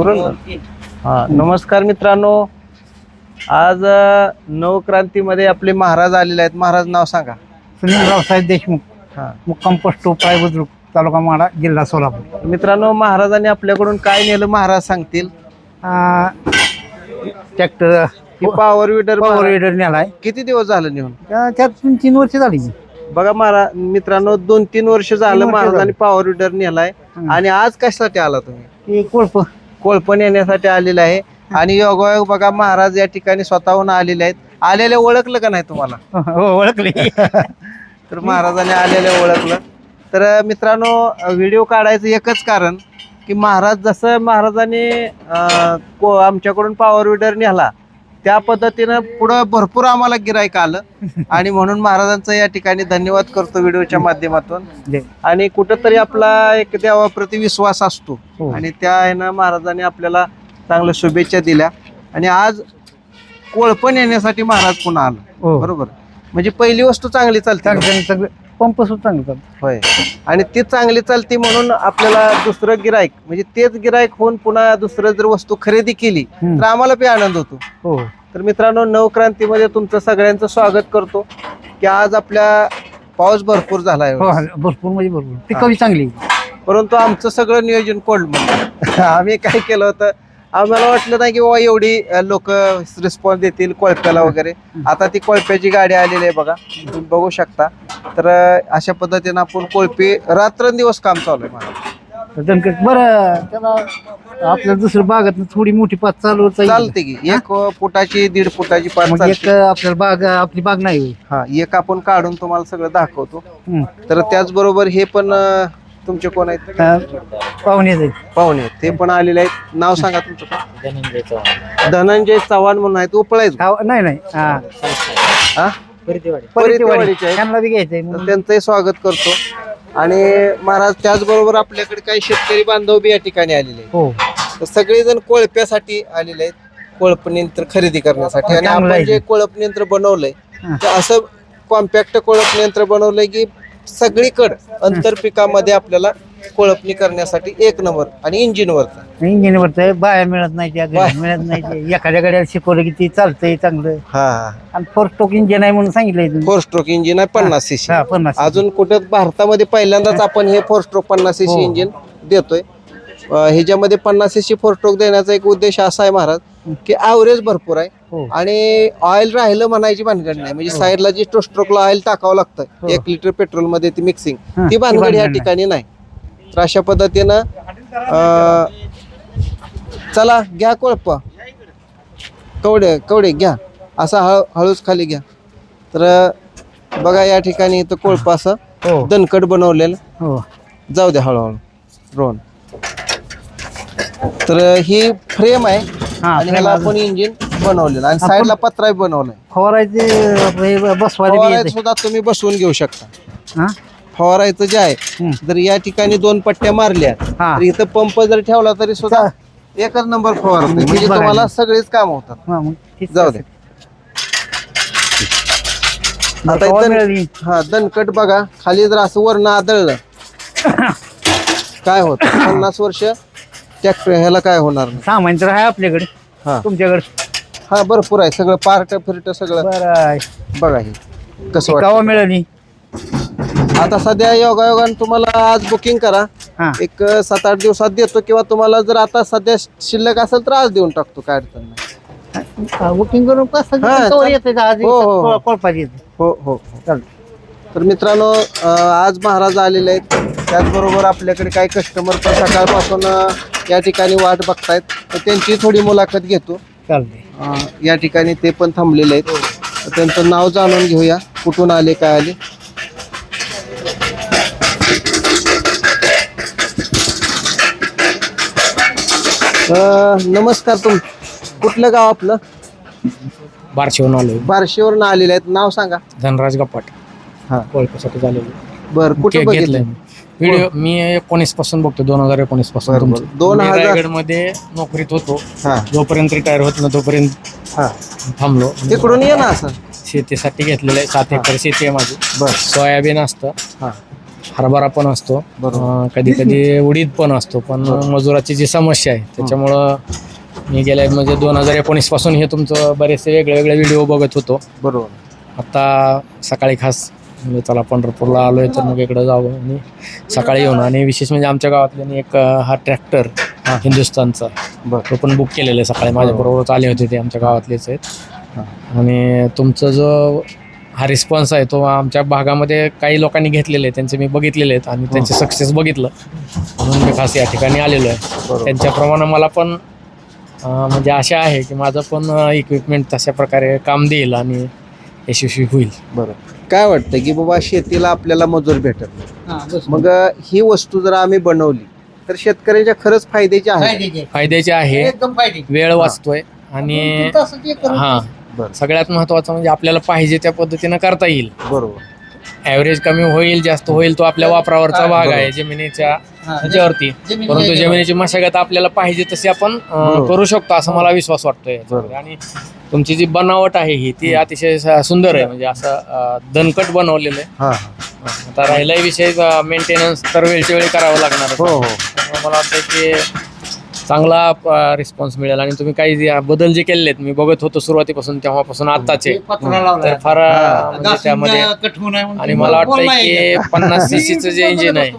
बरोबर हा नमस्कार मित्रांनो. आज अ, नवक्रांतीमध्ये आपले महाराज आलेले आहेत. महाराज नाव सांगा. सुनील रावसाहेब देशमुख हा. मुक्काम पोस्ट उपाय बुद्रुक तालुका माडा जिल्हा सोलापूर. मित्रांनो महाराजांनी आपल्याकडून काय नेलं महाराज सांगतील? ट्रॅक्टर पॉवर विडर पॉवर रेडर नेलाय. किती दिवस झालं नेऊन? त्या- त्यात तीन तीन वर्ष झाली. बघा महाराज मित्रांनो दोन तीन वर्ष झालं वर्ष महाराजांनी झाली. पॉवर विडर नेलाय. हं. आणि आज कशासाठी आला तुम्ही? ते कोळप कोळपण येण्यासाठी आलेला आहे. आणि योगायोग बघा महाराज या ठिकाणी स्वतःहून आलेले आहेत. आलेले ओळखलं का नाही तुम्हाला? हो ओळखले. तर महाराजांनी आलेले ओळखलं. तर मित्रांनो व्हिडिओ काढायचं एकच कारण की महाराज जसं महाराजांनी आमच्याकडून पॉवर विडर नेला त्या पद्धतीनं पुढं भरपूर आम्हाला गिरायक आलं. आणि म्हणून महाराजांचा या ठिकाणी धन्यवाद करतो व्हिडिओच्या माध्यमातून. जे- आणि कुठंतरी आपला एक देवाप्रती विश्वास असतो. हो. आणि त्या ह्यानं महाराजांनी आपल्याला चांगल्या शुभेच्छा दिल्या. आणि आज कोळपण येण्यासाठी महाराज पुन्हा आलं. हो. बरोबर. म्हणजे पहिली वस्तू चांगली चालते. पंप सुद्धा चांगलं चालतं होय. आणि ती चांगली चालते म्हणून आपल्याला दुसरं गिरायक म्हणजे तेच गिरायक होऊन पुन्हा दुसरं जर वस्तू खरेदी केली. तर आम्हाला बी आनंद होतो. हो. तर मित्रांनो नवक्रांतीमध्ये तुमचं सगळ्यांचं स्वागत करतो. की आज आपल्या पाऊस भरपूर झाला हो आहे भरपूर म्हणजे भरपूर. पिकावी चांगली. परंतु आमचं सगळं नियोजन कोल्ड आम्ही काय केलं होतं आम्हाला वाटलं नाही की बाबा एवढी लोक रिस्पॉन्स देतील कोळप्याला वगैरे. आता ती कोळप्याची गाडी आलेली आहे बघा. तुम्ही बघू शकता. तर अशा पद्धतीनं आपण कोळपे रात्रंदिवस काम चालू आहे मला दणकट बरं त्याला आपल्या दुसऱ्या बागात थोडी मोठी पात चालू होता येईल. चालते की. एक फुटाची दीड फुटाची पाच मग एक. आपल्याला बाग आपली बाग नाही होईल हा एक आपण काढून तुम्हाला सगळं दाखवतो. हम्म. तर त्याचबरोबर हे पण अं, तुमचे कोण आहेत पाहुणे पाहुणे आहेत. ते पण आलेले आहेत नाव सांगा तुमचं पण. धनंजय चव्हाण म्हणून आहेत उपळायच गाव- नाही नाही हा हा परितेवाडी. परितेवाडीचे आहेत. त्यांना बी घ्यायचंय तर म्हणून. त्यांचंही स्वागत करतो आणि महाराज त्याचबरोबर आपल्याकडे काही शेतकरी बांधव बी या ठिकाणी आलेले आहेत हो तर सगळेजण कोळप्यासाठी आलेले आहेत कोळप यंत्र खरेदी करण्यासाठी आणि चांगलं आपण आहे जे ते. कोळप यंत्र बनवलंय हा. ते असं कॉम्पॅक्ट कोळप यंत्र बनवलंय की सगळीकडे अंतरपिकामध्ये आपल्याला कोळपणी करण्यासाठी एक नंबर आणि इंजिनवरचा इंजिन वरत बाया मिळत नाही त्या बाया. घरी मिळत नाही. एखाद्या गाड्याला शिकवलं की ती चालतंय चांगलं हा आणि फोर स्टोक इंजिन आहे म्हणून सांगितलंय तुम्ही. फोर स्ट्रोक इंजिन आहे पन्नास सीसी हा पन्नास अजून कुठं भारतामध्ये पहिल्यांदाच आपण हे फोर स्ट्रोक पन्नास सीसी हो. इंजिन देतोय अं, ह्याच्यामध्ये पन्नास सीसी फोर स्ट्रोक देण्याचा एक उद्देश असा आहे महाराज की ॲव्हरेज भरपूर आहे. हो. आणि ऑइल राहिलं म्हणायची भानगड नाही. म्हणजे साईडला जी स्ट्रोकला ऑइल टाकावं लागतं हो. एक लिटर पेट्रोलमध्ये ती मिक्सिंग हा, ती भानगड या ठिकाणी नाही. तर अशा पद्धतीनं चला घ्या कोळप. कवडे कवडे घ्या. असा हळू हळूच खाली घ्या. तर बघा या ठिकाणी इथं कोळप असं हो. दणकट बनवलेलं. हो. जाऊ द्या हळूहळू. रोन तर ही फ्रेम आहे हा, आणि ह्याला. आपण इंजिन बनवलेलं आणि साईडला पत्रा फवारायचे हे बी बनवलाय येते सुद्धा तुम्ही बसवून घेऊ शकता हा फवारायचं जे आहे हम्म. जर या ठिकाणी दोन पट्ट्या मारल्या हा. तर इथं पंप जर ठेवला तरी सुद्धा एकच नंबर फवारत मग म्हणजे बघायला. तुम्हाला सगळेच काम होतात हा, मग तेच जाऊ दे आता फवार इथं. हा दणकट बघा खाली जर असं वरण आदळलं काय होत पन्नास वर्ष ट्रॅक्टर ह्याला काय होणार नाही? सामान तर आहे आपल्याकडे. हा. तुमच्याकडे. हा भरपूर आहे. सगळं पार्ट फिरट सगळं. बरं आहे. बघा हे. कसं गावा वाटतं. मिळाली आता सध्या योगायोगाने तुम्हाला आज बुकिंग करा. हा. एक सात आठ दिवसात देतो किंवा तुम्हाला जर आता सध्या शिल्लक असेल तर आज देऊन टाकतो काय अडचण नाही. बुकिंग करून कसं हा, चाल- येते हो, हो, हो. येते हो हो चालतं तर मित्रांनो अं, आज महाराज आलेले आहेत. त्याचबरोबर आपल्याकडे काही कस्टमर पण सकाळपासून अं, या ठिकाणी वाट बघतायत तर त्यांची थोडी मुलाखत घेतो. चालते अं, या ठिकाणी ते पण थांबलेले आहेत. तर त्यांचं नाव जाणून घेऊया कुठून आले काय आले. अं, नमस्कार तुम कुठलं गाव आपलं? बारशेवरून आलोय. बारशेवरून आलेले आहेत. नाव सांगा. धनराज गप्पाट. हा. ओळखीसाठी झालेलो. बर कुठे बघितलं व्हिडिओ मी एकोणीसपासून बघतो दोन हजार एकोणीसपासून बरोबर. तुमचं. दोन मी हजार- मध्ये नोकरीत होतो. हा. जोपर्यंत रिटायर होत ना तोपर्यंत हा. थांबलो. तिकडून ये ना असं. शेतीसाठी घेतलेलं आहे सात एकर शेती आहे माझी. बर. सोयाबीन असतं हा. हरभरा पण असतो बरोबर. कधी कधी उडीद पण असतो पण मजुराची जी समस्या आहे त्याच्यामुळं मी गेल्या म्हणजे दोन हजार एकोणीसपासून हे तुमचं बरेचसे वेगळे वेगळे व्हिडिओ बघत होतो. बरोबर. आता सकाळी खास म्हणजे चला पंढरपूरला आलोय तर मग इकडं जावं आणि सकाळी येऊन आणि विशेष म्हणजे आमच्या गावातल्यानी एक अं, हा ट्रॅक्टर हिंदुस्थानचा बर. तो पण बुक केलेला आहे सकाळी. माझ्याबरोबरच आले होते ते आमच्या गावातलेच आहेत. हा. आणि तुमचं जो हा रिस्पॉन्स आहे तो आमच्या भागामध्ये काही लोकांनी घेतलेले आहेत त्यांचे मी बघितलेले आहेत आणि त्यांचे सक्सेस बघितलं. म्हणून मी खास या ठिकाणी आलेलो आहे. बरोबर. त्यांच्याप्रमाणे मला पण अं, म्हणजे आशा आहे की माझं पण इक्विपमेंट तशा प्रकारे काम देईल आणि यशस्वी होईल. बरोबर काय वाटतं की बाबा शेतीला आपल्याला मजूर भेटत नाही. हा. मग ही वस्तू जर आम्ही बनवली तर शेतकऱ्यांच्या खरंच फायद्याची आहे. फायद्याचे. आहे. एकदम फायदे वेळ वाचतोय आणि हा. बरं. सगळ्यात महत्वाचं म्हणजे आपल्याला पाहिजे त्या पद्धतीनं करता येईल. बरोबर. ॲव्हरेज कमी होईल जास्त होईल तो आपल्या वापरावरचा भाग आहे. जमिनीच्या हा, ह्याच्यावरती जमिनी- परंतु जमिनीची मशागत आपल्याला पाहिजे तशी आपण अं, बरोबर. करू शकतो असा मला विश्वास वाटतोय याच्यामध्ये. आणि तुमची जी बनावट आहे ही ती अतिशय स- सुंदर आहे. म्हणजे असं अं, दणकट बनवलेलं आहे. हा आता राहिलाही विषय मेंटेनन्स तर वेळच्या वेळी करावं लागणार हो हो. मला वाटतं की चांगला रिस्पॉन्स मिळेल. आणि तुम्ही काही जे बदल जे केलेले आहेत मी बघत होतो सुरुवातीपासून तेव्हापासून आताचे पत्रा लावला तर फार हा. अं, म्हणजे त्यामध्ये आणि मला वाटतंय बोलला की. पन्नास सीसीचं जे इंजिन आहे.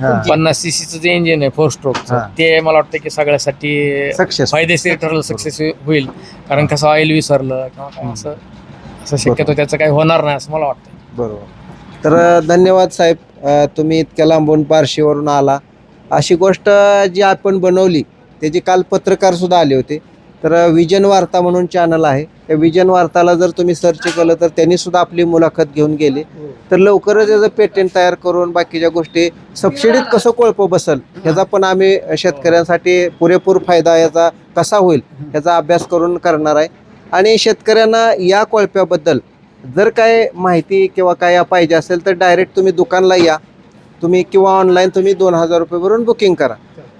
हा. पन्नास सीसीचं जे इंजिन आहे फोर स्ट्रोकचं हा. ते मला वाटतं की सगळ्यासाठी सक्सेस फायदेशीर ठरलं सक्सेस होईल. कारण कसं ऑइल विसरलं किंवा काय असं असं शक्यतो त्याचं काही होणार नाही असं मला वाटतं बरोबर. तर धन्यवाद साहेब. अ, तुम्ही इतक्या लांबून बार्शीवरून आला. अशी गोष्ट जी आपण बनवली त्याची काल पत्रकार सुद्धा आले होते. तर विजन वार्ता म्हणून चॅनल आहे. त्या विजन वार्ताला जर तुम्ही सर्च केलं तर त्यांनी सुद्धा आपली मुलाखत घेऊन गेली. तर लवकरच याचं पेटेंट तयार करून बाकीच्या गोष्टी सबसिडीत कसं कोळपं बसल ह्याचा पण आम्ही शेतकऱ्यांसाठी पुरेपूर फायदा याचा कसा होईल ह्याचा अभ्यास करून करणार आहे. आणि शेतकऱ्यांना या कोळप्याबद्दल जर काय माहिती किंवा काय पाहिजे असेल तर डायरेक्ट तुम्ही दुकानला या. तुम्ही किंवा ऑनलाईन तुम्ही दोन हजार रुपये भरून बुकिंग करा.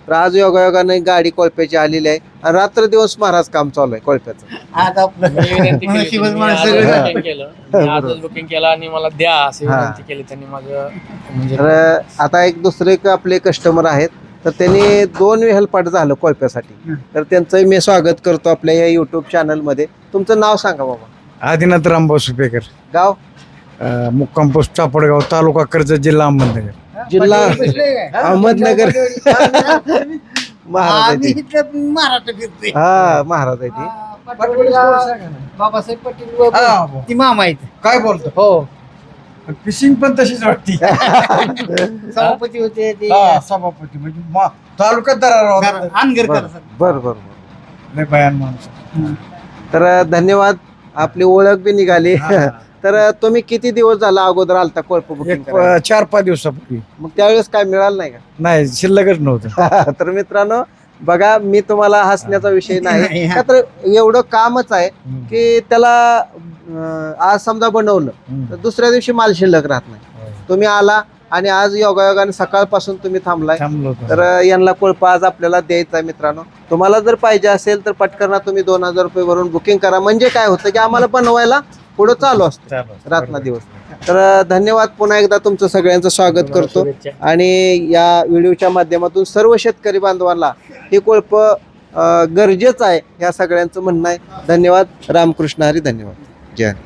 तर आज योगायोगाने गाडी कोळप्याची आलेली आहे. आणि रात्र दिवस महाराज काम चालू आहे कोळप्याचं. आज आपलं मी विनंती केली होती, नशीबच मी माणसं आजच सगळं- booking केलं. मी आजच बुकिंग केलं आणि मला द्या अशी हा. विनंती केली त्यांनी माझं म्हणजे तर आता एक दुसरे एक आपले कस्टमर आहेत. तर त्यांनी दोन हेल्पाट झालं कोळप्यासाठी. हं. तर त्यांचंही मी स्वागत करतो आपल्या या युट्यूब चॅनलमध्ये तुमचं नाव सांगा बाबा. आदिनाथ रामभाऊ सुपेकर. गाव? अं, मुक्काम पोस्ट चापडगाव तालुका कर्जत जिल्हा अहमदनगर. जिल्हा? अहमदनगर. महाराज आहे ती. इथं महाराष्ट्र फिरतोय. हा महाराज आहे ती. बाबासाहेब पाटील बाबा- ती मामा आहेत. काय बोलतो? हो. फिशिंग पण तशीच वाटती. सभापती होते ते. हा, सभापती. म्हणजे मा- तालुक्यात दरारा होता. अनगरकर बरं बरं बरं बरं. लय भयान माणूस. तर धन्यवाद. आपली ओळख बी निघाली. तर तुम्ही किती दिवस झाला अगोदर आलता कोळप बुकिंग एक चार पाच दिवसापूर्वी. मग त्यावेळेस काय मिळालं नाही नाही शिल्लकच नव्हतं. का तर मित्रांनो बघा मी तुम्हाला हसण्याचा विषय नाही. हा. का तर एवढं कामच आहे की त्याला अं, आज समजा बनवलं तर दुसऱ्या दिवशी माल शिल्लक राहत नाही. तुम्ही आला आणि आज योगायोगाने सकाळपासून तुम्ही थांबलाय. थांबलो. तर यांना कोळपा आज आपल्याला द्यायचा आहे मित्रांनो. तुम्हाला जर पाहिजे असेल तर पटकन तुम्ही दोन हजार रुपये भरून बुकिंग करा. म्हणजे काय होतं की आम्हाला बनवायला पुढं चालू असतं. रात्र दिवस. तर धन्यवाद पुन्हा एकदा तुमचं सगळ्यांचं स्वागत करतो. आणि या व्हिडिओच्या माध्यमातून सर्व शेतकरी बांधवांना हे कोळप गरजेचं आहे. या सगळ्यांचं म्हणणं आहे. धन्यवाद. रामकृष्ण हरी धन्यवाद. जय